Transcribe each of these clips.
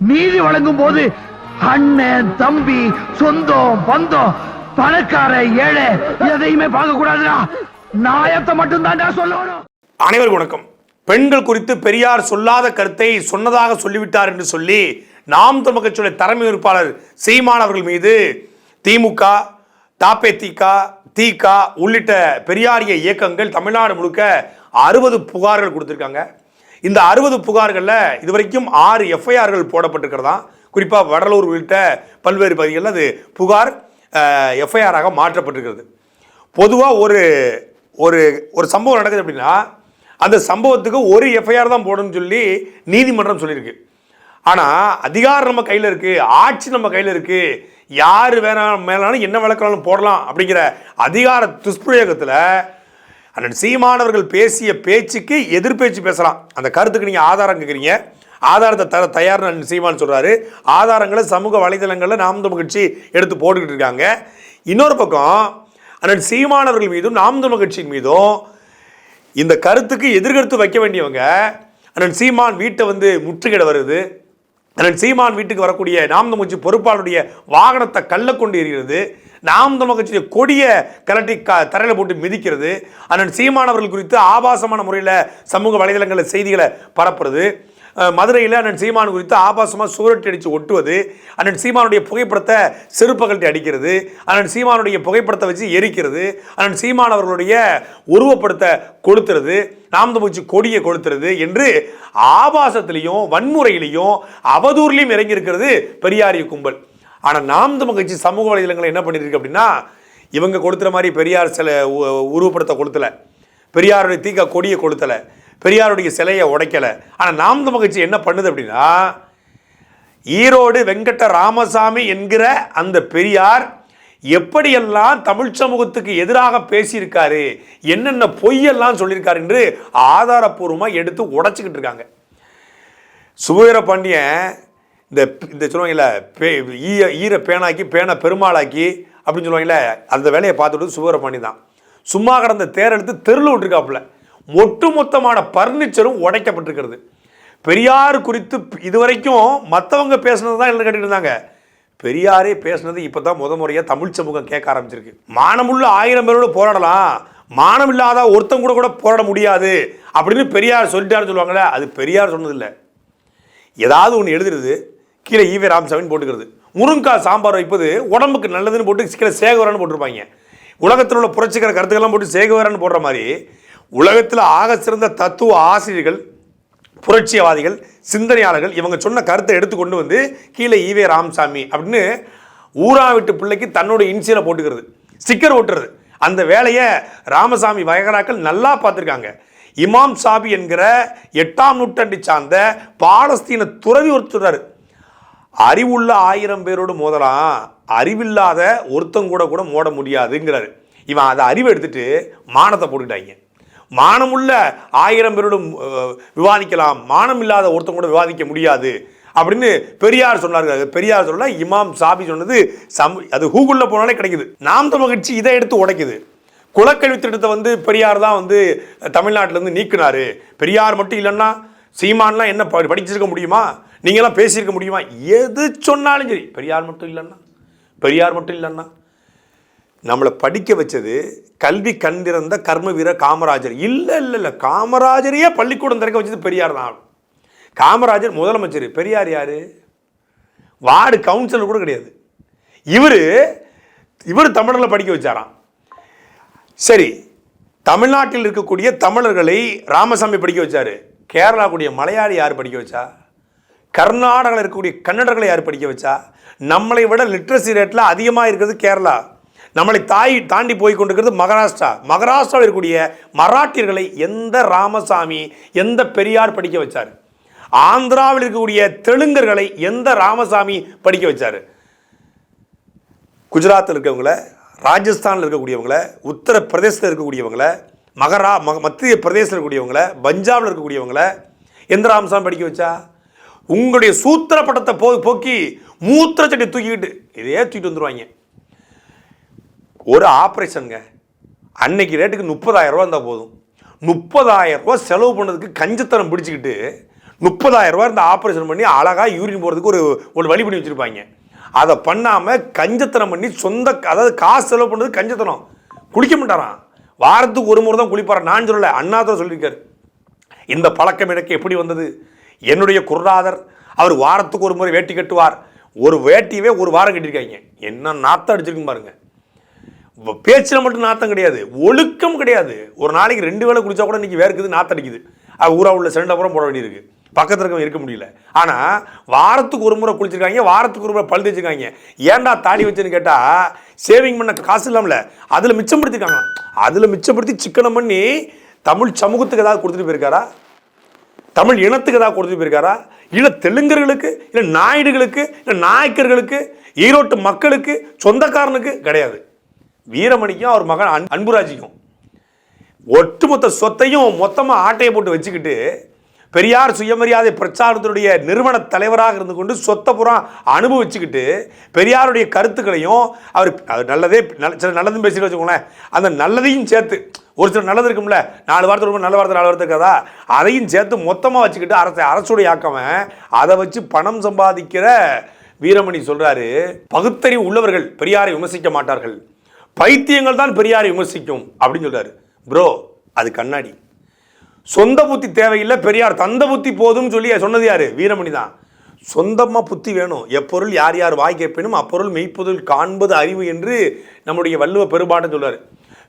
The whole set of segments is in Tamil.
நீதி வழங்கும் போது அண்ணன் தம்பி சொந்தம் பந்தம் பணக்கார ஏழை எதையுமே பார்க்க கூடாதுடா நாயத்தை மட்டும் சொல்லணும். அனைவருக்கும் வணக்கம். பெண்கள் குறித்து பெரியார் சொல்லாத கருத்தை சொன்னதாக சொல்லிவிட்டார் என்று சொல்லி நாம் தமிழ் கட்சியுடைய தலைமை உறுப்பாளர் சீமான் அவர்கள் மீது திமுக தாபேதிக திக உள்ளிட்ட பெரியாரிய இயக்கங்கள் தமிழ்நாடு முழுக்க அறுபது புகார்கள் கொடுத்துருக்காங்க. இந்த அறுபது புகார்களில் இதுவரைக்கும் ஆறு எஃப்ஐஆர்கள் போடப்பட்டிருக்கிறதா? குறிப்பாக வடலூர் உள்ளிட்ட பல்வேறு பகுதிகளில் அது புகார் எஃப்ஐஆராக மாற்றப்பட்டிருக்கிறது. பொதுவாக ஒரு ஒரு ஒரு சம்பவம் நடக்குது அப்படின்னா அந்த சம்பவத்துக்கு ஒரு எஃப்ஐஆர் தான் போடணும்னு சொல்லி நீதிமன்றம் சொல்லியிருக்கு. ஆனால் அதிகாரம் நம்ம கையில் இருக்குது ஆட்சி நம்ம கையில் இருக்குது யார் வேணா மேலாலும் என்ன வழக்கினாலும் போடலாம் அப்படிங்கிற அதிகார துஷ்பிரயோகத்தில் அண்ணன் சீமானவர்கள் பேசிய பேச்சுக்கு எதிர்பேச்சு பேசலாம். அந்த கருத்துக்கு நீங்கள் ஆதாரம் கேட்குறீங்க ஆதாரத்தை தர தயார்னு அண்ணன் சீமான் சொல்கிறாரு ஆதாரங்களை சமூக வலைதளங்களில் நாம் தமிழ் கட்சி எடுத்து போட்டுக்கிட்டு இருக்காங்க. இன்னொரு பக்கம் அண்ணன் சீமானவர்கள் மீதும் நாம் தமிழ் கட்சியின் மீதும் இந்த கருத்துக்கு எதிர்கருத்து வைக்க வேண்டியவங்க அண்ணன் சீமான் வீட்டை வந்து முற்றுகிட வருது. அண்ணன் சீமான் வீட்டுக்கு வரக்கூடிய நாம் தமிழ் கட்சி பொறுப்பாளருடைய வாகனத்தை கள்ள கொண்டு எறிகிறது. நாம் தமிழ் கட்சியுடைய கொடியை கலட்டி க தரையில் போட்டு மிதிக்கிறது அண்ணன் சீமானவர்கள் குறித்து ஆபாசமான முறையில் சமூக வலைதளங்களில் செய்திகளை பரப்புறது மதுரையில் அண்ணன் சீமான் குறித்து ஆபாசமாக சுவரட்டி அடித்து ஒட்டுவது அண்ணன் சீமானுடைய புகைப்படத்தை செருப்பகல்ட்டி அடிக்கிறது அண்ணன் சீமானுடைய புகைப்படத்தை வச்சு எரிக்கிறது அண்ணன் சீமான் அவர்களுடைய உருவப்படத்தை கொளுத்துறது நாம் தமிழ்ச்சி கொடியை கொளுத்துறது என்று ஆபாசத்திலையும் வன்முறையிலையும் அவதூறுலையும் இறங்கி இருக்கிறது பெரியாரிய கும்பல். ஆனால் நாம் தமிழ் கட்சி சமூக வலைதளங்களை என்ன பண்ணியிருக்கு அப்படின்னா இவங்க கொடுத்துற மாதிரி பெரியார் சில உ- உருவப்படத்தை கொளுத்தலை பெரியாருடைய தீக்க கொடியை கொளுத்தலை பெரியாருடைய சிலையை உடைக்கலை. ஆனால் நாம் தமிழ் கட்சி என்ன பண்ணுது அப்படின்னா ஈரோடு வெங்கட்ட ராமசாமி என்கிற அந்த பெரியார் எப்படியெல்லாம் தமிழ் சமூகத்துக்கு எதிராக பேசியிருக்காரு என்னென்ன பொய்யெல்லாம் சொல்லியிருக்காரு என்று ஆதாரப்பூர்வமாக எடுத்து உடைச்சிக்கிட்டு இருக்காங்க. சுபவீர பாண்டியன் இந்த இந்த சொல்லுவாங்கல்ல பே ஈய ஈர பேனாக்கி பேனை பெருமாளாக்கி அப்படின்னு சொல்லுவாங்கல்ல அந்த வேலையை பார்த்துட்டு சுபவீர தான் சும்மா கடந்த தேர் எடுத்து விட்டுருக்காப்புல. ஒட்டு ஒட்டுமொத்தமான பர்னிச்சரும் உடைக்கப்பட்டிருக்கிறது. பெரியார் குறித்து இதுவரைக்கும் மற்றவங்க பேசுனது தான் என்ன இருந்தாங்க. பெரியாரே பேசுனது இப்போ தான் முத முறையாக தமிழ் சமூகம் கேட்க ஆரம்பிச்சிருக்கு. மானமுள்ள ஆயிரம் பேரோட போராடலாம். மானம் இல்லாத ஒருத்தன் கூட கூட போராட முடியாது அப்படின்னு பெரியார் சொல்லிட்டாருன்னு சொல்லுவாங்கல்ல அது பெரியார் சொன்னதில்லை. ஏதாவது ஒன்று எழுதுறது கீழே ஈவே ராம்சாமின்னு போட்டுக்கிறது. முருங்காய் சாம்பார் வைப்பது உடம்புக்கு நல்லதுன்னு போட்டு கீழே சேகவரன்னு போட்டிருப்பாங்க. உலகத்தில் உள்ள புரட்சிக்கிற கருத்துக்கெல்லாம் போட்டு சேகவரன்னு போடுற மாதிரி உலகத்தில் ஆக சிறந்த தத்துவ ஆசிரியர்கள் புரட்சியவாதிகள் சிந்தனையாளர்கள் இவங்க சொன்ன கருத்தை எடுத்து கொண்டு வந்து கீழே ஈவே ராமசாமி அப்படின்னு ஊரா விட்டு பிள்ளைக்கு தன்னோட இன்சியலை போட்டுக்கிறது. ஸ்டிக்கர் ஓட்டுறது அந்த வேலையை ராமசாமி வயகராக்கள் நல்லா பார்த்துருக்காங்க. இமாம் சாபி என்கிற எட்டாம் நூற்றாண்டை சார்ந்த பாலஸ்தீன துறவி ஒருத்தர் அறிவுள்ள ஆயிரம் பேரோடு மோதலாம் அறிவில்லாத ஒருத்தங்கூட கூட கூட மோத முடியாதுங்கிறாரு. இவன் அதை அறிவை எடுத்துட்டு மானத்தை போட்டுக்கிட்டாங்க. மானமுள்ள ஆயிரம் பேரோடு விவாதிக்கலாம். மானம் இல்லாத ஒருத்தன் கூட விவாதிக்க முடியாது. அப்படின்னு பெரியார் சொன்னார்கள் பெரியார் சொல்ல இமாம் சாபி சொன்னது சம் அது கூகுளில் போனாலே கிடைக்குது. நாம் தமிழ் கட்சி இதை எடுத்து உடைக்குது. குலக்கல்வி திட்டத்தை வந்து பெரியார் தான் வந்து தமிழ்நாட்டிலேருந்து நீக்குனாரு. பெரியார் மட்டும் இல்லைன்னா சீமான்லாம் என்ன படிச்சிருக்க முடியுமா? நீங்களாம் பேசியிருக்க முடியுமா? எது சொன்னாலும் சரி. பெரியார் மட்டும் இல்லைன்னா. பெரியார் மட்டும் இல்லைன்னா. நம்மளை படிக்க வச்சது கல்வி கண்டிருந்த கர்ம வீர காமராஜர். இல்லை இல்லை இல்லை. காமராஜரையே பள்ளிக்கூடம் திறக்க வச்சது பெரியார் தான். காமராஜர் முதலமைச்சர். பெரியார் யார்? வார்டு கவுன்சிலர் கூட கிடையாது. இவர் இவர் தமிழர்களை படிக்க வச்சாராம். சரி தமிழ்நாட்டில் இருக்கக்கூடிய தமிழர்களை ராமசாமி படிக்க வச்சாரு. கேரளா கூடிய மலையாளி யார் படிக்க வச்சா? கர்நாடகாவில் இருக்கக்கூடிய கன்னடர்களை யார் படிக்க வச்சா? நம்மளை விட லிட்ரஸி ரேட்டில் அதிகமாக இருக்கிறது கேரளா. நம்மளை தாய் தாண்டி போய் கொண்டிருக்கிறது மகாராஷ்டிரா. மகாராஷ்டிராவில் இருக்கக்கூடிய மராட்டியர்களை எந்த ராமசாமி எந்த பெரியார் படிக்க வச்சார்? ஆந்திராவில் இருக்கக்கூடிய தெலுங்கர்களை எந்த ராமசாமி படிக்க வச்சார்? குஜராத்தில் இருக்கவங்கள ராஜஸ்தானில் இருக்கக்கூடியவங்கள உத்தரப்பிரதேசத்தில் இருக்கக்கூடியவங்கள மகரா மக மத்திய பிரதேசத்தில் இருக்கக்கூடியவங்கள பஞ்சாபில் இருக்கக்கூடியவங்கள எந்த ராமசாமி படிக்க வச்சா? உங்களுடைய சூத்திர பட்டத்தை போ போக்கி மூத்திர செடி தூக்கிக்கிட்டு இதே தூக்கிட்டு வந்துருவாங்க. ஒரு ஆப்ரேஷனுங்க. அன்னைக்கு ரேட்டுக்கு முப்பதாயிரம் ரூபா இருந்தால் போதும். முப்பதாயிரம் ரூபா செலவு பண்ணதுக்கு கஞ்சத்தனம் பிடிச்சிக்கிட்டு முப்பதாயிரம் ரூபா இந்த ஆப்ரேஷன் பண்ணி அழகாக யூரின் போகிறதுக்கு ஒரு ஒரு வழி பண்ணி வச்சுருப்பாங்க. அதை பண்ணாமல் கஞ்சத்தனம் பண்ணி சொந்த அதாவது காசு செலவு பண்ணுறது கஞ்சத்தனம். குளிக்க மாட்டாராம். வாரத்துக்கு ஒரு முறை தான் குளிப்பாராம். நான் சொல்லலை அண்ணாதான் சொல்லியிருக்காரு. இந்த பழக்கம் எனக்கு எப்படி வந்தது? என்னுடைய குருநாதர் அவர் வாரத்துக்கு ஒரு முறை வேட்டி கட்டுவார். ஒரு வேட்டியவே ஒரு வாரம் கட்டியிருக்காங்க. என்ன நாத்தம் அடிச்சிருக்கு பாருங்க. பேச்சில் மட்டும் நாத்தம் கிடையாது. ஒழுக்கம் கிடையாது. ஒரு நாளைக்கு ரெண்டு வேளை குளிச்சா கூட இன்னைக்கு வேர்க்குது நாத்தம் அடிக்குது. அது ஊரா உள்ள செண்டப்புறம் போட வேண்டியிருக்கு. பக்கத்தில் இருக்கவங்க இருக்க முடியல. ஆனா வாரத்துக்கு ஒரு முறை குளிச்சிருக்காங்க வாரத்துக்கு ஒரு முறை பழுது வச்சிருக்காங்க ஏன்டா தாடி வச்சேன்னு கேட்டா சேவிங் பண்ண காசு இல்லாமல அதுல மிச்சப்படுத்திருக்காங்க அதுல மிச்சப்படுத்தி சிக்கனம் பண்ணி தமிழ் சமூகத்துக்கு ஏதாவது கொடுத்துட்டு போயிருக்காரா? தமிழ் இனத்துக்கு ஏதாவது கொடுத்து போயிருக்காரா? இல்லை தெலுங்கர்களுக்கு இல்லை நாயுடுகளுக்கு இல்லை நாயக்கர்களுக்கு ஈரோட்டு மக்களுக்கு சொந்தக்காரனுக்கு கிடையாது. வீரமணிக்கும் அவர் மகன் அன் அன்புராஜிக்கும். ஒட்டுமொத்த சொத்தையும் மொத்தமாக ஆட்டையை போட்டு வச்சுக்கிட்டு பெரியார் சுயமரியாதை பிரச்சாரத்தினுடைய நிறுவன தலைவராக இருந்து கொண்டு சொத்தை புறம் அனுபவிச்சுக்கிட்டு பெரியாருடைய கருத்துக்களையும் அவர் அவர் நல்லதே நல்ல சில நல்லதும் பேசிட்டு வச்சுக்கோங்களேன். அந்த நல்லதையும் சேர்த்து ஒரு சில நல்லது இருக்கும்ல நாலு வாரத்தை இருக்கும் நல்ல வார்த்தை நாலு வார்த்தை கதா அதையும் சேர்த்து மொத்தமாக வச்சுக்கிட்டு அரசை அரசுடைய ஆக்கவன் அதை வச்சு பணம் சம்பாதிக்கிற வீரமணி சொல்கிறாரு பகுத்தறிவு உள்ளவர்கள் பெரியாரை விமர்சிக்க மாட்டார்கள். பைத்தியங்கள் தான் பெரியாரை விமர்சிக்கும் அப்படின்னு சொல்கிறாரு ப்ரோ அது கண்ணாடி. சொந்த புத்தி தேவையில்லை பெரியார் தந்த புத்தி போதும்னு சொல்லி சொன்னது யாரு? வீரமணி தான். சொந்தமாக புத்தி வேணும். எப்பொருள் யார் யார் வாய் கேட்பினும் அப்பொருள் மெய்ப்பொருள் காண்பது அறிவு என்று நம்முடைய வள்ளுவ பெரும்பாட்டம் சொல்லுவார்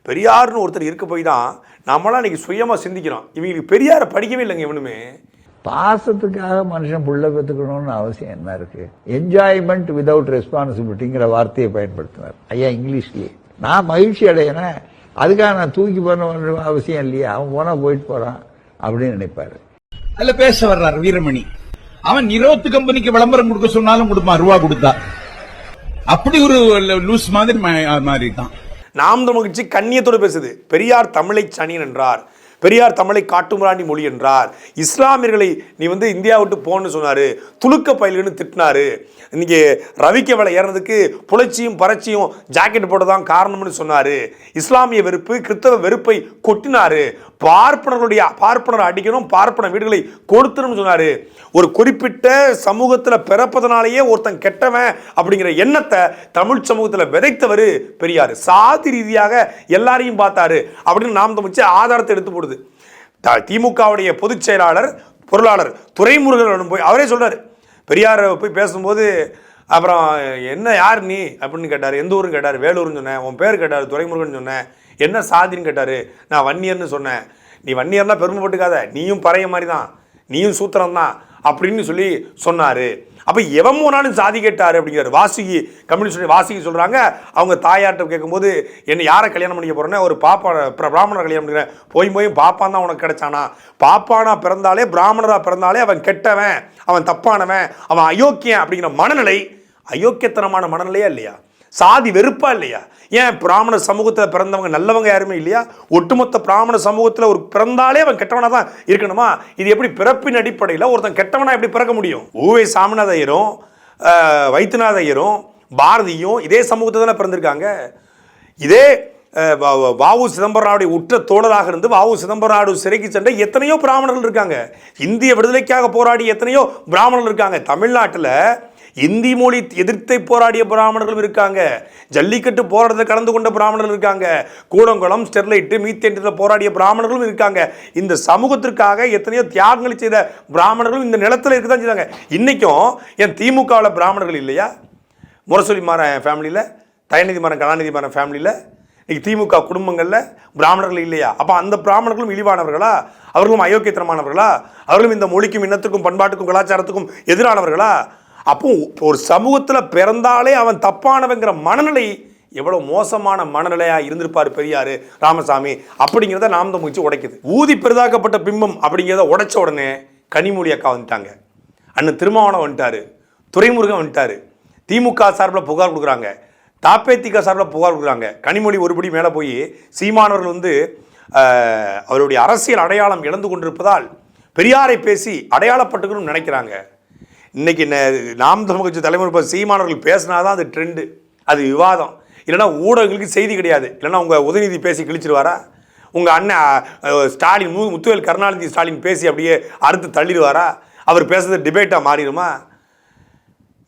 பெரியார்னு ஒருத்தர் இருக்க போய் தான் நம்மளாம் இன்றைக்கி சுயமாக சிந்திக்கிறோம். இவங்களுக்கு பெரியாரை படிக்கவே இல்லைங்க இவனுமே. பாசத்துக்காக மனுஷன் புள்ள பெற்றுக்கணும்னு அவசியம் என்ன இருக்கு? என்ஜாய்மெண்ட் விதவுட் ரெஸ்பான்சிபிலிட்டிங்கிற வார்த்தையை பயன்படுத்தினார். ஐயா இங்கிலீஷ்லேயே. நான் மகிழ்ச்சி அடையினேன் அதுக்காக நான் தூக்கி போன அவசியம் இல்லையா. அவன் போனால் போயிட்டு போகிறான் அப்படின்னு நினைப்பாரு. அதுல பேச வர்றார் வீரமணி. அவன் நிரோத்து கம்பெனிக்கு விளம்பரம் கொடுக்க சொன்னாலும் கொடுப்பான் ரூபா கொடுத்தா. அப்படி ஒரு லூஸ் மாதிரி மா- மாறிட்டான். நாம் தமிழ் கட்சி கண்ணியத்தோடு பேசுது. பெரியார் தமிழை சனியன் என்றார். பெரியார் தமிழை காட்டுமிராண்டி மொழி என்றார். இஸ்லாமியர்களை நீ வந்து இந்தியா விட்டு போன்னு சொன்னாரு. துலுக்க பயில்கள்னு திட்டினாரு. இன்னைக்கு ரவிக்க விலை ஏறதுக்கு புலைச்சியும் பறச்சியும் ஜாக்கெட் போட்டதான் காரணம்னு சொன்னாரு. இஸ்லாமிய வெறுப்பு கிறிஸ்தவ வெறுப்பை கொட்டினாரு. பார்ப்பனர்களுடைய பார்ப்பனர் அடிக்கணும் பார்ப்பன வீடுகளை கொடுத்துருன்னு சொன்னார். ஒரு குறிப்பிட்ட சமூகத்தில் பிறப்பதனாலேயே ஒருத்தன் கெட்டவன் அப்படிங்கிற எண்ணத்தை தமிழ் சமூகத்தில் விதைத்தவர் பெரியார். சாதி ரீதியாக எல்லாரையும் பார்த்தாரு அப்படின்னு நாம் தமிழ்ச்சி ஆதாரத்தை எடுத்து போடுது. த- திமுகவுடைய பொதுச் செயலாளர் பொருளாளர் துறைமுருகனும் போய் அவரே சொல்கிறார் பெரியார் போய் பேசும்போது அப்புறம் என்ன யார் நீ? அப்படின்னு கேட்டார். எந்த ஊருன்னு கேட்டார். வேலூர்னு சொன்னேன். உன் பேர் கேட்டார் துறைமுருகன் சொன்னேன். என்ன சாதின்னு கேட்டார்? நான் வன்னியர்னு சொன்னேன். நீ வன்னியர்லாம் பெருமைப்பட்டுக்காத நீயும் பறைய மாதிரி தான் நீயும் சூத்திரம் தான் அப்படின்னு சொல்லி சொன்னார். அப்போ எவன் போனாலும் சாதி கேட்டார் அப்படிங்கிறார். வாசுகி கம்யூனிஸ்ட் வாசுகி சொல்கிறாங்க அவங்க தாயார்கிட்ட கேட்கும்போது என்னை யாரை கல்யாணம் பண்ணிக்க போகிறேன்னா ஒரு பாப்பா பிராமணர் கல்யாணம் பண்ணிக்கிறேன். போய் போய் பாப்பான் தான் உனக்கு கிடைச்சானா? பாப்பானா பிறந்தாலே பிராமணராக பிறந்தாலே அவன் கெட்டவன் அவன் தப்பானவன் அவன் அயோக்கியன் அப்படிங்கிற மனநிலை அயோக்கியத்தனமான மனநிலையா இல்லையா? சாதி வெறுப்பா இல்லையா? ஏன் பிராமண சமூகத்தில் பிறந்தவங்க நல்லவங்க யாருமே இல்லையா? ஒட்டுமொத்த பிராமண சமூகத்தில் ஒரு பிறந்தாலே அவன் கெட்டவனாக தான் இருக்கணுமா? இது எப்படி பிறப்பின் அடிப்படையில் ஒருத்தன் கெட்டவனா எப்படி பிறக்க முடியும்? ஊவை சாமிநாத ஐயரும் வைத்தியநாத ஐயரும் பாரதியும் இதே சமூகத்தை தானே பிறந்திருக்காங்க. இதே வாவு சிதம்பரனாருடைய உற்ற தோழராக இருந்து வாவு சிதம்பரனாரு சிறைக்கு சென்ற எத்தனையோ பிராமணர்கள் இருக்காங்க. இந்திய விடுதலைக்காக போராடி எத்தனையோ பிராமணர்கள் இருக்காங்க. தமிழ்நாட்டில் இந்தி மொழி எதிர்த்தை போராடிய பிராமணர்களும் இருக்காங்க. ஜல்லிக்கட்டு போராட்டத்தில் கலந்து கொண்ட பிராமணர்கள் இருக்காங்க. கூடங்குளம் ஸ்டெர்லைட்டு மீத்தேன்றத்தில் போராடிய பிராமணர்களும் இருக்காங்க. இந்த சமூகத்திற்காக எத்தனையோ தியாகங்களை செய்த பிராமணர்களும் இந்த நிலத்தில் இருக்க தான் செய்தாங்க. இன்றைக்கும் என் திமுகவில் பிராமணர்கள் இல்லையா? முரசொலி மாறன் ஃபேமிலியில் தயநிதி மாறன் கலாநிதி மாறன் ஃபேமிலியில் இன்னைக்கு திமுக குடும்பங்களில் பிராமணர்கள் இல்லையா? அப்போ அந்த பிராமணர்களும் இழிவானவர்களா? அவர்களும் அயோக்கியத்தனமானவர்களா? அவர்களும் இந்த மொழிக்கும் இனத்துக்கும் பண்பாட்டுக்கும் கலாச்சாரத்துக்கும் எதிரானவர்களா? அப்போ ஒரு சமூகத்தில் பிறந்தாலே அவன் தப்பானவங்கிற மனநிலை எவ்வளோ மோசமான மனநிலையாக இருந்திருப்பார் பெரியார் ராமசாமி அப்படிங்கிறத நாம் தான் முயற்சி உடைக்குது. ஊதி பெரிதாக்கப்பட்ட பிம்பம் அப்படிங்கிறத உடைச்ச உடனே கனிமொழி அக்கா வந்துட்டாங்க. அண்ணன் திருமாவனம் வந்துட்டாரு துரைமுருகன் வந்துட்டாரு. திமுக சார்பில் புகார் கொடுக்குறாங்க. தாப்பேத்திக சார்பில் புகார் கொடுக்குறாங்க. கனிமொழி ஒருபடி மேலே போய் சீமானவர்கள் வந்து அவருடைய அரசியல் அடையாளம் இழந்து கொண்டிருப்பதால் பெரியாரை பேசி அடையாளப்பட்டுக்கணும்னு நினைக்கிறாங்க. இன்றைக்கி நாம் தமிழ் கட்சி தலைமுறை இப்போ சீமானவர்கள் பேசினாதான் அது ட்ரெண்டு அது விவாதம். இல்லைன்னா ஊடகங்களுக்கு செய்தி கிடையாது. இல்லைன்னா உங்கள் உதயநிதி பேசி கிழிச்சிருவாரா? உங்கள் அண்ணன் ஸ்டாலின் மு முத்துவேல் கருணாநிதி ஸ்டாலின் பேசி அப்படியே அறுத்து தள்ளிடுவாரா? அவர் பேசுறது டிபேட்டாக மாறிடுமா?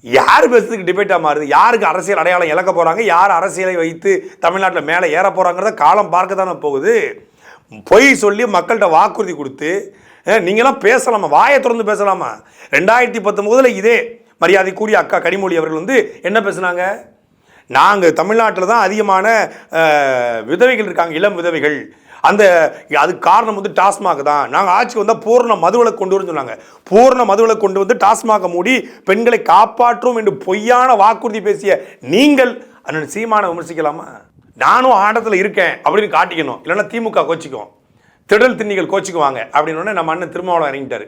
யார் பேசுறதுக்கு டிபேட்டாக மாறுது? யாருக்கு அரசியல் அடையாளம் இழக்க போகிறாங்க யார் அரசியலை வைத்து தமிழ்நாட்டில் மேலே ஏற போகிறாங்கிறத காலம் பார்க்க தானே போகுது? பொய் சொல்லி மக்கள்கிட்ட வாக்குறுதி கொடுத்து நீங்களாம் பேசலாமா? வாயை திறந்து பேசலாமா? ரெண்டாயிரத்தி பத்தொம்போதில் இதே மரியாதைக்குரிய அக்கா கனிமொழி அவர்கள் வந்து என்ன பேசுனாங்க? நாங்கள் தமிழ்நாட்டில் தான் அதிகமான விதவைகள் இருக்காங்க இளம் விதவைகள். அந்த அதுக்கு காரணம் வந்து டாஸ்மாக் தான். நாங்கள் ஆட்சிக்கு வந்தால் பூர்ண மதுவிலை கொண்டு வரும்னு சொன்னாங்க. பூர்ண மதுவிலை கொண்டு வந்து டாஸ்மாக மூடி பெண்களை காப்பாற்றும் என்று பொய்யான வாக்குறுதி பேசிய நீங்கள் அண்ணன் சீமான விமர்சிக்கலாமா? நானும் ஆட்டத்தில் இருக்கேன் அப்படின்னு காட்டிக்கணும். இல்லைன்னா திமுக கோச்சிக்கும் திடல் திண்ணிகள் கோச்சிக்குவாங்க. அப்படின்னு நம்ம அண்ணன் திருமாவளம் இறங்கிட்டாரு.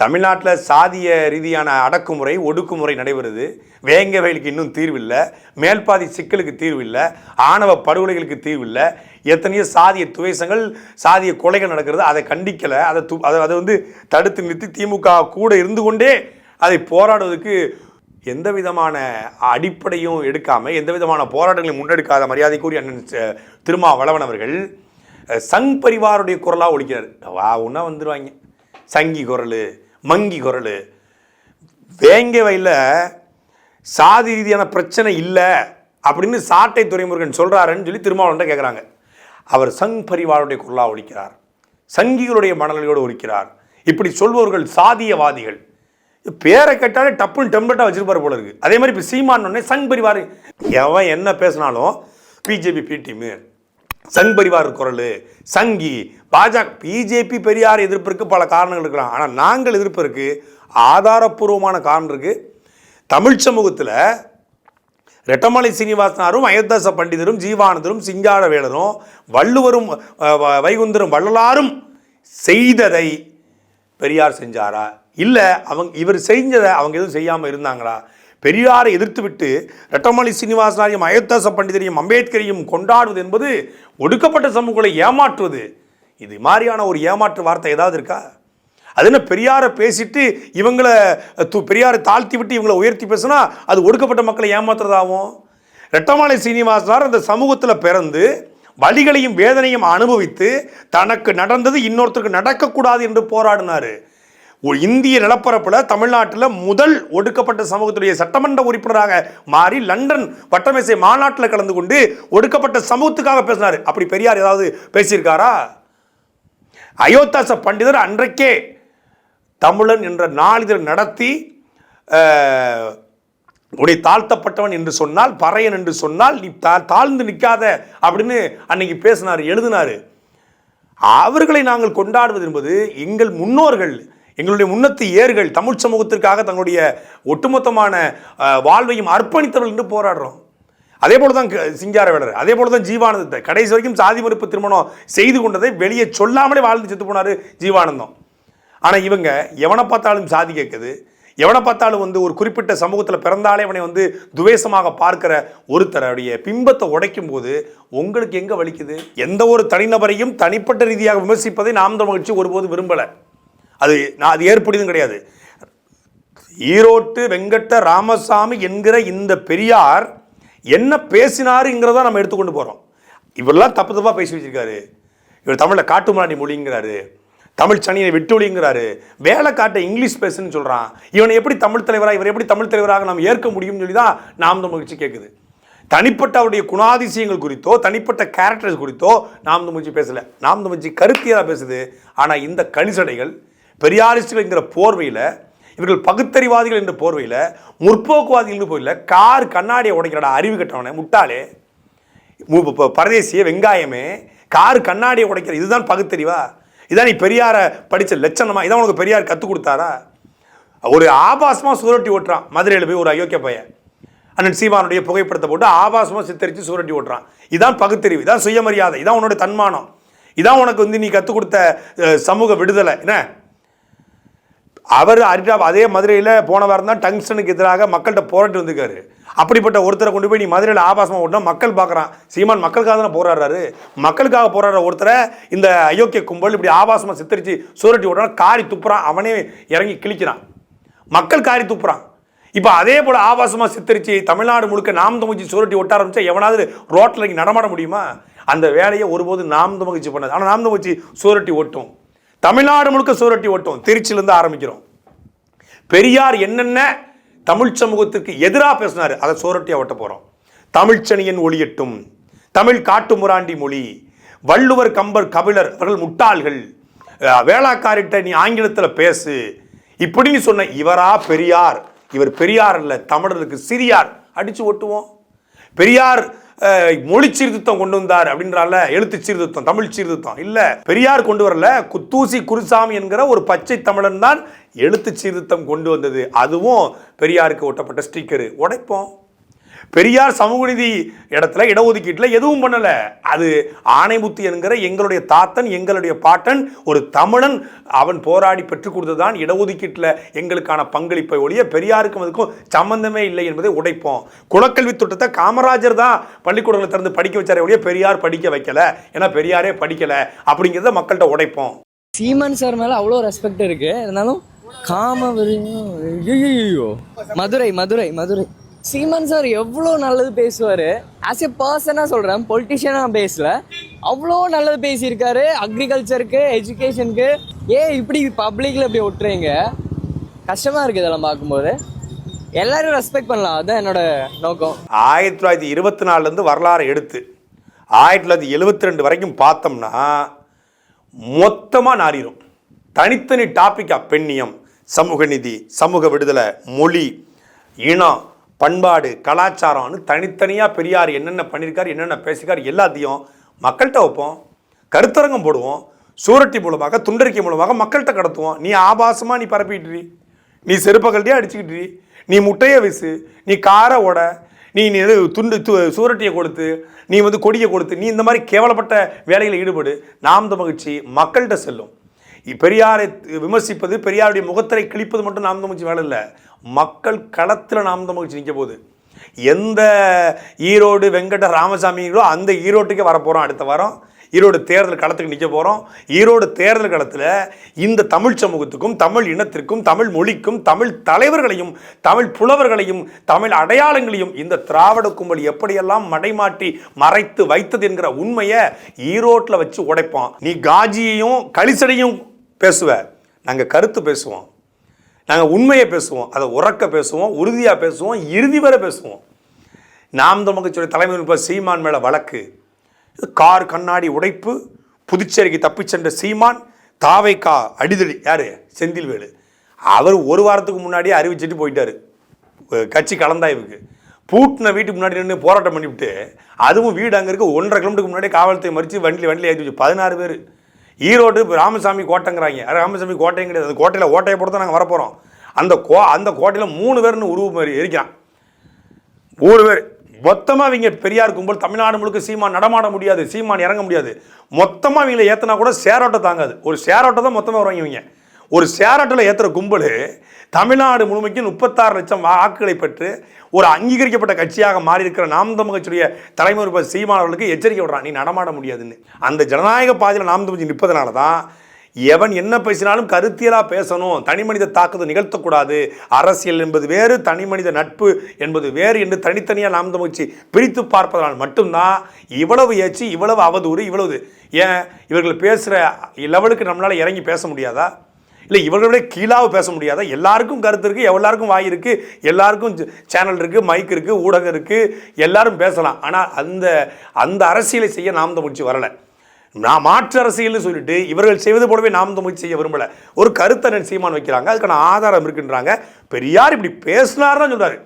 தமிழ்நாட்டில் சாதிய ரீதியான அடக்குமுறை ஒடுக்குமுறை நடைபெறுது. வேங்க வயலுக்கு இன்னும் தீர்வில்லை. மேல்பாதி சிக்கலுக்கு தீர்வில்லை. ஆணவ படுகொலைகளுக்கு தீர்வில்லை. எத்தனையோ சாதிய துவேசங்கள் சாதிய கொலைகள் நடக்கிறது. அதை கண்டிக்கலை. அதை து அதை அதை வந்து தடுத்து நிறுத்தி திமுக கூட இருந்து கொண்டே அதை போராடுவதற்கு எந்த விதமான அடிப்படையும் எடுக்காமல் எந்த விதமான போராட்டங்களையும் முன்னெடுக்காத மரியாதைக்குரிய அண்ணன் திருமாவளவன் அவர்கள் சங் பரிவாருடைய குரலாக ஒழிக்கிறார். வா ஒன்றா வந்துடுவாங்க சங்கி குரல் மங்கி குரல். வேங்க வயலில் சாதி ரீதியான பிரச்சனை இல்லை அப்படின்னு சாட்டை துறைமுருகன் சொல்கிறாருன்னு சொல்லி திருமாவளவன் கேட்குறாங்க அவர் சங் பரிவாருடைய குரலாக ஒழிக்கிறார். சங்கிகளுடைய மனநிலையோடு ஒழிக்கிறார். இப்படி சொல்பவர்கள் சாதியவாதிகள். பேரை கேட்டாலே டப்புன்னு டெம்ப்ளெட்டாக வச்சிருப்பாரு போல இருக்கு. அதே மாதிரி இப்போ சீமானோடனே சங் பரிவார் எவன் என்ன பேசினாலும் BJP B team Sangh Parivar குரல் சங்கி பாஜக பிஜேபி பெரியார் எதிர்ப்பிற்கு பல காரணங்கள் இருக்கலாம் ஆனால் நாங்கள் எதிர்ப்பிற்கு ஆதாரப்பூர்வமான காரணம் இருக்குது தமிழ் சமூகத்தில் ரெட்டமலை சீனிவாசனாரும் அயோத்தாச பண்டிதரும் ஜீவானந்தரும் சிங்கார வேலரும் வள்ளுவரும் வ- வைகுந்தரும் வள்ளலாரும் செய்ததை பெரியார் செஞ்சாரா? இல்லை அவங்க இவர் செஞ்சதை அவங்க எதுவும் செய்யாமல் இருந்தாங்களா? பெரியாரை எதிர்த்துவிட்டு ரெட்டமலை சீனிவாசனாரையும் அயோத்தாச பண்டிதரையும் அம்பேத்கரையும் கொண்டாடுவது என்பது ஒடுக்கப்பட்ட சமூகங்களை ஏமாற்றுவது. இது மாதிரியான ஒரு ஏமாற்று வார்த்தை ஏதாவது இருக்கா? அது என்ன பெரியாரை பேசிட்டு இவங்களை து பெரியாரை தாழ்த்தி விட்டு இவங்களை உயர்த்தி பேசுனா அது ஒடுக்கப்பட்ட மக்களை ஏமாத்துறதாகும் ரெட்டமலை சீனிவாசனார் அந்த சமூகத்தில் பிறந்து வழிகளையும் வேதனையும் அனுபவித்து தனக்கு நடந்தது இன்னொருத்தருக்கு நடக்கக்கூடாது என்று போராடினார். ஒரு இந்திய நிலப்பரப்பில் தமிழ்நாட்டில் முதல் ஒடுக்கப்பட்ட சமூகத்துடைய சட்டமன்ற உறுப்பினராக மாறி லண்டன் வட்டமேசை மாநாட்டில் கலந்து கொண்டு ஒடுக்கப்பட்ட சமூகத்துக்காக பேசினார். அப்படி பெரியார் ஏதாவது பேசியிருக்காரா? அயோத்தாச பண்டிதர் அன்றைக்கே தமிழன் என்ற நாளிதழ் நடத்தி உடைய தாழ்த்தப்பட்டவன் என்று சொன்னால் பறையன் என்று சொன்னால் நீ தா தாழ்ந்து நிற்காத அப்படின்னு அன்னைக்கு பேசினார் எழுதினார். அவர்களை நாங்கள் கொண்டாடுவது என்பது எங்கள் முன்னோர்கள் எங்களுடைய முன்னத்து ஏர்கள் தமிழ் சமூகத்திற்காக தங்களுடைய ஒட்டுமொத்தமான வாழ்வையும் அர்ப்பணித்தவர்கள் என்று போராடுறோம். அதே போல தான் க- சிங்காரவேலர் அதே போல தான் ஜீவானந்தத்தை கடைசி வரைக்கும் சாதி மறுப்பு திருமணம் செய்து கொண்டதை வெளியே சொல்லாமலே வாழ்ந்து செத்து போனார் ஜீவானந்தம். ஆனால் இவங்க எவனை பார்த்தாலும் சாதி கேட்குது. எவனை பார்த்தாலும் வந்து ஒரு குறிப்பிட்ட சமூகத்தில் பிறந்தாலே அவனை வந்து துவேஷமாக பார்க்கிற ஒருத்தருடைய பிம்பத்தை உடைக்கும் போது உங்களுக்கு எங்கே வலிக்குது? எந்த ஒரு தனிநபரையும் தனிப்பட்ட ரீதியாக விமர்சிப்பதை நாம் தமிழ்ச்சி ஒருபோது விரும்பலை. அது நான் அது ஏற்படுதும் கிடையாது. ஈரோட்டு வெங்கட்ட ராமசாமி என்கிற இந்த பெரியார் என்ன பேசினாருங்கிறத நம்ம எடுத்துக்கொண்டு போகிறோம் இவரெல்லாம் தப்பு தப்பாக பேசி வச்சிருக்காரு. இவர் தமிழில் காட்டுமராணி மொழிங்கிறாரு. தமிழ் சனியை விட்டொழிங்கிறாரு வேலை காட்ட இங்கிலீஷ் பேசுன்னு சொல்கிறான் இவனை எப்படி தமிழ் தலைவராக இவர் எப்படி தமிழ் தலைவராக நாம் ஏற்க முடியும்னு சொல்லி தான் நாம் தமிழ் கேட்குது தனிப்பட்ட அவருடைய குணாதிசயங்கள் குறித்தோ தனிப்பட்ட கேரக்டர்ஸ் குறித்தோ நாம் முயற்சி பேசலை. நாம் முயற்சி கருத்தியாக பேசுது. ஆனால் இந்த கணிசடைகள் பெரியாரிஸ்டுகள் என்கிற போர்வையில் இவர்கள் பகுத்தறிவாதிகள் என்ற போர்வையில் முற்போக்குவாதிகள் என்ற கார் கண்ணாடியை உடைக்கிறடா அறிவு கட்டவனே முட்டாளே. ப- பரதேசிய வெங்காயமே கார் கண்ணாடியை உடைக்கிற இதுதான் பகுத்தறிவா? இதான் நீ பெரியாரை படித்த லட்சணமா? இதான் உனக்கு பெரியார் கற்றுக் கொடுத்தாரா? ஒரு ஆபாசமாக சுரட்டி ஓட்டுறான். மதுரையில் போய் ஒரு அயோக்கிய பையன். அண்ணன் சீமானுடைய புகைப்படத்தை போட்டு ஆபாசமாக சித்தரித்து சுரட்டி ஓட்டுறான். இதான் பகுத்தறிவு இதான் சுயமரியாதை இதான் உன்னோட தன்மானம். இதான் உனக்கு வந்து நீ கற்றுக் கொடுத்த சமூக விடுதலை. என்ன? அவர் அரிட்டா அதே மதுரையில் போன வாரம் தான் டங்ஸ்டனுக்கு எதிராக மக்கள்கிட்ட போராட்டி வந்திருக்காரு. அப்படிப்பட்ட ஒருத்தரை கொண்டு போய் நீ மதுரையில் ஆபாசமாக ஓட்டினா மக்கள் பார்க்குறான். சீமான் மக்களுக்காக தானே போராடுறாரு. மக்களுக்காக போராடுற ஒருத்தரை இந்த அயோக்கிய கும்பல் இப்படி ஆபாசமாக சித்தரித்து சூரட்டி ஓட்டுறான் காரி துப்புறான் அவனே இறங்கி கிழிக்கிறான். மக்கள் காரி துப்புறான். இப்போ அதே போல் ஆபாசமாக சித்தரித்து தமிழ்நாடு முழுக்க நாம் தமிழ்ச்சி சூரட்டி ஒட்ட ஆரம்பிச்சா எவனாவது ரோட்டில் இங்கே நடமாட முடியுமா? அந்த வேலையை ஒருபோது நாம் தமிழ்ச்சி பண்ணாது. ஆனால் நாம் தமிழ்ச்சி சூரட்டி ஓட்டும் தமிழ்நாடு முழுக்க சூரட்டி ஓட்டும் திருச்சியிலேருந்து ஆரம்பிக்கிறோம். பெரியார் என்னென்ன தமிழ் சமூகத்திற்கு எதிராக பேசினாரு அதை சுவரொட்டியாக ஓட்ட போகிறோம் தமிழ்ச்சனியன் ஒளியட்டும் தமிழ் காட்டுமுராண்டி மொழி வள்ளுவர் கம்பர் கபிலர் அவர்கள் முட்டாள்கள் வேளாக்காரிட்ட நீ ஆங்கிலத்தில் பேசு. இப்படின்னு சொன்ன இவரா பெரியார். இவர் பெரியார் இல்லை தமிழருக்கு சிறியார். அடித்து ஓட்டுவோம். பெரியார் மொழி சீர்திருத்தம் கொண்டு வந்தார் அப்படின்றால எழுத்து சீர்திருத்தம் தமிழ் சீர்திருத்தம். இல்ல பெரியார் கொண்டு வரல குத்தூசி குருசாமி என்கிற ஒரு பச்சை தமிழன் தான் எழுத்து சீர்திருத்தம் கொண்டு வந்தது. அதுவும் பெரியாருக்கு ஒட்டப்பட்ட ஸ்டிக்கரு. உடைப்போம். பெரியார் சமூக நீதி இடத்துல இடஒதுக்கீட்டில் எதுவும் பண்ணலை. அது ஆணைமுத்து என்கிற எங்களுடைய தாத்தன் எங்களுடைய பாட்டன் ஒரு தமிழன் அவன் போராடி பெற்றுக் கொடுத்ததுதான் இடஒதுக்கீட்டில் எங்களுக்கான பங்களிப்பை ஒழிய பெரியாருக்கும் அதுக்கும் சம்பந்தமே இல்லை என்பதை உடைப்போம். குலக்கல்வி திட்டத்தை காமராஜர் தான் பள்ளிக்கூடங்களை திறந்து படிக்க வச்சாரே ஒழிய பெரியார் படிக்க வைக்கல. ஏன்னா பெரியாரே படிக்கல. அப்படிங்கிறத மக்கள்கிட்ட உடைப்போம். சீமான் சார் மேலே அவ்வளோ ரெஸ்பெக்ட் இருக்கு. இருந்தாலும் காம மதுரை மதுரை மதுரை. சீமான் சார் எவ்வளோ நல்லது பேசுவார்? ஆஸ் எ பர்சனாக சொல்கிறேன் பொலிட்டிஷியனாக பேசல. அவ்வளோ நல்லது பேசியிருக்காரு அக்ரிகல்ச்சருக்கு எஜுகேஷனுக்கு ஏன் இப்படி பப்ளிக்கில் இப்படி ஒட்டுறீங்க? கஷ்டமாக இருக்குது இதெல்லாம் பார்க்கும்போது. எல்லாரும் ரெஸ்பெக்ட் பண்ணலாம் அதுதான் என்னோட நோக்கம். ஆயிரத்தி தொள்ளாயிரத்தி இருபத்தி நாலுலேருந்து வரலாறு எடுத்து ஆயிரத்தி தொள்ளாயிரத்தி எழுபத்தி ரெண்டு வரைக்கும் பார்த்தோம்னா மொத்தமாக நாறிடும் தனித்தனி டாப்பிக்காக பெண்ணியம் சமூக நிதி சமூக விடுதலை மொழி இனம் பண்பாடு கலாச்சாரம்னு தனித்தனியாக பெரியார் என்னென்ன பண்ணியிருக்கார் என்னென்ன பேசிருக்கார் எல்லாத்தையும் மக்கள்கிட்ட வைப்போம். கருத்தரங்கம் போடுவோம். சூரட்டி மூலமாக துண்டறிக்கை மூலமாக மக்கள்கிட்ட கடத்துவோம். நீ ஆபாசமாக நீ பரப்பிட்டுரு நீ செருப்பகல்ட்டே அடிச்சுக்கிட்டு நீ முட்டையை வீசு. நீ காரை ஓட. நீ நீ எது துண்டு து சூரட்டியை கொடுத்து நீ வந்து கொடியை கொடுத்து நீ இந்த மாதிரி கேவலப்பட்ட வேலையில் ஈடுபடு. நாம் மகிழ்ச்சி மக்கள்கிட்ட செல்லும். பெரியாரை விமர்சிப்பது பெரியாருடைய முகத்திரை கிழிப்பது மட்டும் நாம் மகிழ்ச்சி வேலை இல்லை. மக்கள் களத்தில் நாம் மகிழ்ச்சி நிற்க போகுது. எந்த ஈரோடு வெங்கட ராமசாமிங்களோ அந்த ஈரோட்டுக்கே வரப்போகிறோம் அடுத்த வாரம். ஈரோடு தேர்தல் களத்துக்கு நிற்க போகிறோம் ஈரோடு தேர்தல் களத்தில் இந்த தமிழ் சமூகத்துக்கும் தமிழ் இனத்திற்கும் தமிழ் மொழிக்கும் தமிழ் தலைவர்களையும் தமிழ் புலவர்களையும் தமிழ் அடையாளங்களையும் இந்த திராவிட கும்பல் எப்படியெல்லாம் மடைமாட்டி மறைத்து வைத்தது என்கிற உண்மையை ஈரோட்டில் வச்சு உடைப்போம் நீ காஜியையும் கலிசடையும் பேசுவ. நாங்கள் கருத்து பேசுவோம். நாங்கள் உண்மையை பேசுவோம் அதை உறக்க பேசுவோம் உறுதியாக பேசுவோம் இறுதி வரை பேசுவோம். நாம் தமிழ்ச்சியுடைய தலைமை இப்போ சீமான் மேலே வழக்கு. கார் கண்ணாடி உடைப்பு புதுச்சேரிக்கு தப்பிச் சென்ற சீமான் தாவைக்கா அடிதடி யார்? செந்தில்வேலு. அவர் ஒரு வாரத்துக்கு முன்னாடியே அறிவிச்சிட்டு போயிட்டார். கட்சி கலந்தாய்வுக்கு பூட்டின வீட்டுக்கு முன்னாடி நின்று போராட்டம் பண்ணிவிட்டு அதுவும் வீடு அங்கே இருக்க ஒன்றரை கிலோமீட்டருக்கு முன்னாடி காவல்துறை மறித்து வண்டியில் வண்டியில் ஏற்றி வச்சு பதினாறு பேர். ஈரோடு ராமசாமி கோட்டைங்கிறாங்க. ராமசாமி கோட்டையும் கிடையாது. அந்த கோட்டையில் ஓட்டையை பொறுத்து நாங்கள் வரப்போகிறோம் அந்த கோ அந்த கோட்டையில் மூணு பேர்னு உருவம் மாதிரி இருக்கிறான் மூணு பேர். மொத்தமாக இவங்க பெரியார் கும்பல் தமிழ்நாடு முழுக்க சீமான் நடமாட முடியாது. சீமான் இறங்க முடியாது. மொத்தமாக இவங்களை ஏற்றினா கூட சேரோட்டை தாங்காது. ஒரு சேரோட்டை தான் மொத்தமாக வருவாங்க இவங்க ஒரு சேரட்டில் ஏற்றுற கும்பல் தமிழ்நாடு முழுமைக்கும் முப்பத்தாறு லட்சம் வாக்குகளை பெற்று ஒரு அங்கீகரிக்கப்பட்ட கட்சியாக மாறி இருக்கிற நாம் தமிழ் கட்சியுடைய தலைமை எச்சரிக்கை விடுறான். நீ நடமாட முடியாதுன்னு. அந்த ஜனநாயக பாதையில் நாம் தமிழ் நிற்பதனால தான் எவன் என்ன பேசினாலும் கருத்தியலாக பேசணும். தனி மனித தாக்குதல் நிகழ்த்தக்கூடாது. அரசியல் என்பது வேறு தனி மனித நட்பு என்பது வேறு என்று தனித்தனியாக நாம் தமிழ்ச்சி பிரித்து பார்ப்பதனால் மட்டும்தான் இவ்வளவு ஏச்சு இவ்வளவு அவதூறு இவ்வளவு ஏன்? இவர்கள் பேசுகிற லெவலுக்கு நம்மளால் இறங்கி பேச முடியாதா? இல்லை இவர்களோட கீழாக பேச முடியாத? எல்லாருக்கும் கருத்து இருக்குது எல்லாருக்கும் வாய் இருக்குது எல்லாருக்கும் சேனல் இருக்குது மைக் இருக்குது ஊடகம் இருக்குது எல்லாரும் பேசலாம். ஆனால் அந்த அந்த அரசியலை செய்ய நாம் தமிழ்ச்சி வரலை. நான் மாற்று அரசியல்னு சொல்லிட்டு இவர்கள் செய்வது போலவே நாம் முயற்சி செய்ய விரும்பல. ஒரு கருத்தரன் சீமான் வைக்கிறாங்க அதுக்கான ஆதாரம் இருக்குன்றாங்க. பெரியார் இப்படி பேசினார்னு சொல்கிறாரு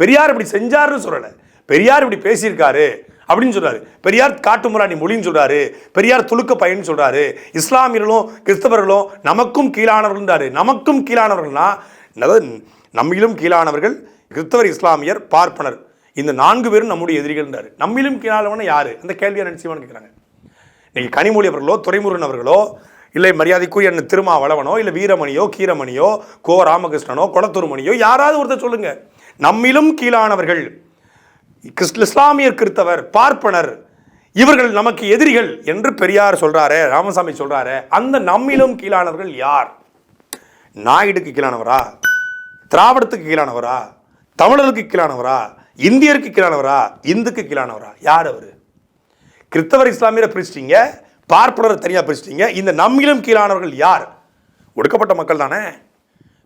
பெரியார் இப்படி செஞ்சாருன்னு சொல்லலை. பெரியார் இப்படி பேசியிருக்காரு. அப்படின்னு சொல்றாரு. பெரியார் காட்டுமுராணி மொழின்னு சொல்றாரு. பெரியார் துளுக்க பயன்னு சொல்றாரு. இஸ்லாமியர்களும் கிறிஸ்தவர்களும் நமக்கும் கீழானவர்கள்ன்றாரு நமக்கும் கீழானவர்கள்னா அதாவது நம்மிலும் கீழானவர்கள் கிறிஸ்தவர் இஸ்லாமியர் பார்ப்பனர். இந்த நான்கு பேரும் நம்முடைய எதிரிகள்ன்றாரு நம்மிலும் கீழானவன யாரு? அந்த கேள்வியை நினைச்சுவான்னு கேட்குறாங்க. இன்னைக்கு கனிமொழி அவர்களோ துரைமுருகன் அவர்களோ இல்லை மரியாதைக்குரிய அண்ணன் திருமாவளவனோ இல்லை வீரமணியோ கீரமணியோ கோ ராமகிருஷ்ணனோ குளத்தூர்மணியோ யாராவது ஒருத்தர் சொல்லுங்க. நம்மிலும் கீழானவர்கள். இஸ்லாமியர் கிறித்தவர் பார்ப்பனர் இவர்கள் நமக்கு எதிரிகள் என்று பெரியார் சொல்றாரு ராமசாமி சொல்றாரு அந்த நம்மிலும் கீழானவர்கள் யார்? நாயுடுக்கு கீழானவரா? திராவிடத்துக்கு கீழானவரா? தமிழருக்கு கீழானவரா? இந்தியருக்கு கீழானவரா? இந்துக்கு கீழானவரா? யார் அவர்? கிறிஸ்தவர் இஸ்லாமியரை பிரிச்சிட்டீங்க பார்ப்பனரை தனியாக பிரிச்சிட்டீங்க இந்த நம்மிலும் கீழானவர்கள் யார்? ஒடுக்கப்பட்ட மக்கள் தானே?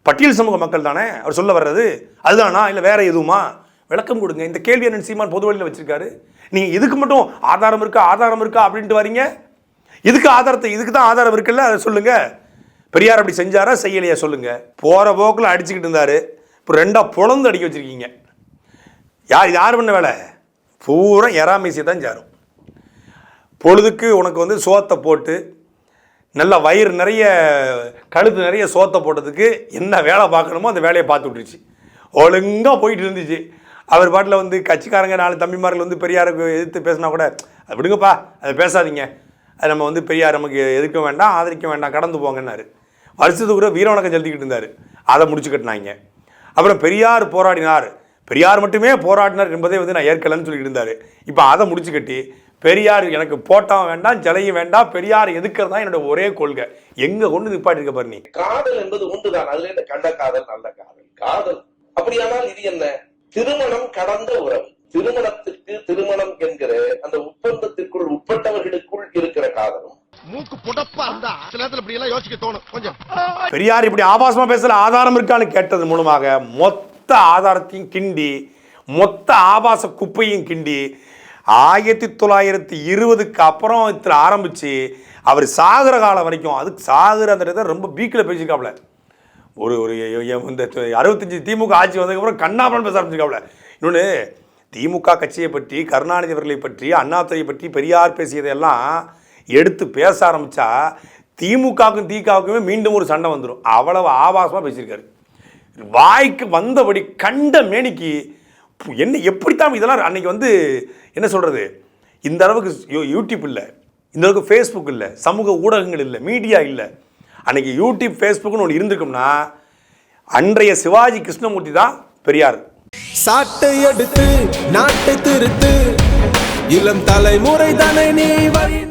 பட்டியல் சமூக மக்கள் தானே? அவர் சொல்ல வர்றது அதுதானா? இல்லை வேற எதுவுமா? விளக்கம் கொடுங்க. இந்த கேள்வி என்ன சீமான் பொது வழியில் வச்சிருக்காரு. நீங்கள் இதுக்கு மட்டும் ஆதாரம் இருக்கா ஆதாரம் இருக்கா அப்படின்ட்டு வரீங்க? இதுக்கு ஆதாரத்தை இதுக்கு தான் ஆதாரம் இருக்குல்ல? அதை சொல்லுங்க. பெரியார் அப்படி செஞ்சாரா செய்யலையா சொல்லுங்க. போகிற போக்கில் அடிச்சுக்கிட்டு இருந்தார். இப்போ ரெண்டாக பொழந்து அடிக்க வச்சுருக்கீங்க. யார் யார் பண்ண வேலை? பூரா எறாமீசியை தான் சாரும். பொழுதுக்கு உனக்கு வந்து சோத்தை போட்டு நல்ல வயிறு நிறைய கழுத்து நிறைய சோத்தை போட்டதுக்கு என்ன வேலை பார்க்கணுமோ அந்த வேலையை பார்த்து விட்டுருச்சு. ஒழுங்காக போயிட்டு இருந்துச்சு. அவர் பாட்டில் வந்து கட்சிக்காரங்க நாலு தம்பிமார்கள் வந்து பெரியாருக்கு எதிர்த்து பேசினா கூட அது விடுங்கப்பா அதை பேசாதீங்க. அது நம்ம வந்து பெரியார் நமக்கு எதிர்க்க வேண்டாம் ஆதரிக்க வேண்டாம் கடந்து போங்கன்னாரு. வருஷத்துக்கு கூட வீர வணக்கம் செலுத்திக்கிட்டு இருந்தார். அதை முடிச்சு கட்டினாங்க. அப்புறம் பெரியார் போராடினார். பெரியார் மட்டுமே போராடினார் என்பதை வந்து நான் ஏற்கலன்னு சொல்லிட்டு இருந்தார். இப்போ அதை முடிச்சு கட்டி பெரியார் எனக்கு போட்டான் வேண்டாம் ஜலையும் வேண்டாம் பெரியார் எதுக்கிறது தான் என்னோட ஒரே கொள்கை. எங்கே கொண்டு நிப்பாட்டிருக்க பாரு நீ. காதல் என்பது ஒன்றுதான். அதுல என்ன காதல் நல்ல காதல். காதல். அப்படியானால் இது என்ன? திருமணம் கடந்த உறவு திருமணத்திற்கு திருமணம் என்கிற அந்த ஒப்பந்தத்திற்குள் உட்பட்டவர்களுக்குள் இருக்கிற காதலும். மூக்கு புடப்பா இருந்தா சில நேரத்துல இப்படி எல்லாம் யோசிக்க தோணும். கொஞ்சம். பெரியார் இப்படி ஆபாசமா பேசல ஆதாரம் இருக்கான்னு கேட்டது மூலமாக மொத்த ஆதாரத்தையும் கிண்டி மொத்த ஆபாச குப்பையும் கிண்டி ஆயிரத்தி தொள்ளாயிரத்தி இருபதுக்கு அப்புறம் இதில் ஆரம்பிச்சு அவர் சாகுற காலம் வரைக்கும் அதுக்கு சாகுற அந்த ரொம்ப பீக்கில் பேசியிருக்காப்ல ஒரு ஒரு இந்த அறுபத்தஞ்சு திமுக ஆட்சி வந்ததுக்கப்புறம் கண்ணாபுரம் பேச ஆரம்பிச்சிருக்காப்ல. இன்னொன்று திமுக கட்சியை பற்றி கருணாநிதி அவர்களை பற்றி அண்ணாத்துறையை பற்றி பெரியார் பேசியதையெல்லாம் எடுத்து பேச ஆரம்பிச்சா திமுகவுக்கும் திகாவுக்குமே மீண்டும் ஒரு சண்டை வந்துடும் அவ்வளவு ஆபாசமாக பேசியிருக்காரு. வாய்க்கு வந்தபடி கண்ட மேனிக்கு என்ன எப்படித்தான் இதெல்லாம் அன்னைக்கு வந்து என்ன சொல்கிறது இந்த அளவுக்கு யூ- யூடியூப் இல்லை. இந்த அளவுக்கு ஃபேஸ்புக் இல்லை. சமூக ஊடகங்கள் இல்லை. மீடியா இல்லை. அன்னைக்கு யூடியூப் ஃபேஸ்புக்னு ஒன்று இருந்திருக்கும்னா அன்றைய சிவாஜி கிருஷ்ணமூர்த்தி தான் பெரியார். சாட்டை எடுத்து நாட்டை திருத்து இளம் தலைமுறை தானே நீ வழி